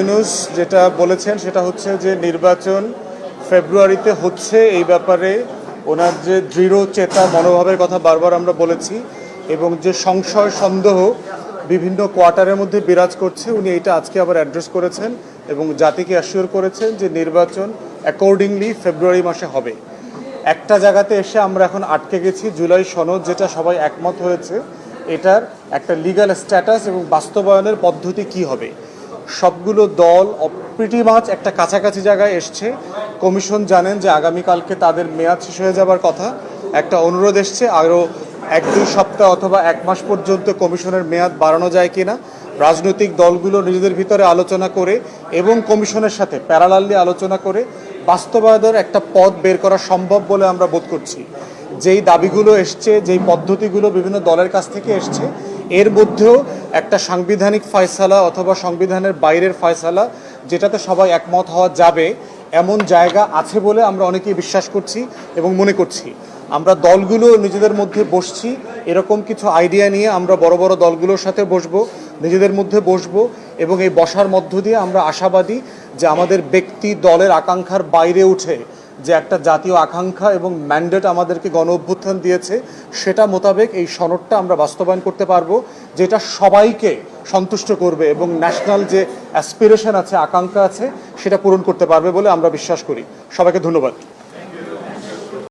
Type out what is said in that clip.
ইউনুস যেটা বলেছেন, সেটা হচ্ছে যে নির্বাচন ফেব্রুয়ারিতে হচ্ছে। এই ব্যাপারে ওনার যে দৃঢ় চেতা মনোভাবের কথা বারবার আমরা বলেছি এবং যে সংশয় সন্দেহ বিভিন্ন কোয়ার্টারের মধ্যে বিরাজ করছে, উনি এটা আজকে আবার অ্যাড্রেস করেছেন এবং জাতিকে অ্যাসিওর করেছেন যে নির্বাচন অ্যাকর্ডিংলি ফেব্রুয়ারি মাসে হবে। একটা জায়গাতে এসে আমরা এখন আটকে গেছি, জুলাই সনদ, যেটা সবাই একমত হয়েছে। এটার একটা লিগ্যাল স্ট্যাটাস এবং বাস্তবায়নের পদ্ধতি কি হবে? সবগুলো দল প্রিটি মাছ একটা কাছাকাছি জায়গায় এসছে। কমিশন জানেন যে আগামীকালকে তাদের মেয়াদ শেষ হয়ে যাবার কথা। একটা অনুরোধ এসছে আরও এক দুই সপ্তাহ অথবা এক মাস পর্যন্ত কমিশনের মেয়াদ বাড়ানো যায় কিনা, রাজনৈতিক দলগুলো নিজেদের ভিতরে আলোচনা করে এবং কমিশনের সাথে প্যারালালি আলোচনা করে বাস্তবায়নের একটা পথ বের করা সম্ভব বলে আমরা বোধ করছি। যেই দাবিগুলো এসছে, যেই পদ্ধতিগুলো বিভিন্ন দলের কাছ থেকে এসছে, এর মধ্যেও একটা সাংবিধানিক ফয়সালা অথবা সংবিধানের বাইরের ফয়সালা যেটাতে সবাই একমত হওয়া যাবে, এমন জায়গা আছে বলে আমরা অনেকেই বিশ্বাস করছি এবং মনে করছি। আমরা দলগুলো নিজেদের মধ্যে বসছি, এরকম কিছু আইডিয়া নিয়ে আমরা বড় বড় দলগুলোর সাথে বসবো, নিজেদের মধ্যে বসবো এবং এই বসার মধ্য দিয়ে আমরা আশাবাদী যে আমাদের ব্যক্তি দলের আকাঙ্ক্ষার বাইরে উঠে যে একটা জাতীয় আকাঙ্ক্ষা এবং ম্যান্ডেট আমাদেরকে গণ অভ্যুত্থান দিয়েছে, সেটা মোতাবেক এই সনদটা আমরা বাস্তবায়ন করতে পারব, যেটা সবাইকে সন্তুষ্ট করবে এবং ন্যাশনাল যে অ্যাসপিরেশন আছে, আকাঙ্ক্ষা আছে, সেটা পূরণ করতে পারবে বলে আমরা বিশ্বাস করি। সবাইকে ধন্যবাদ।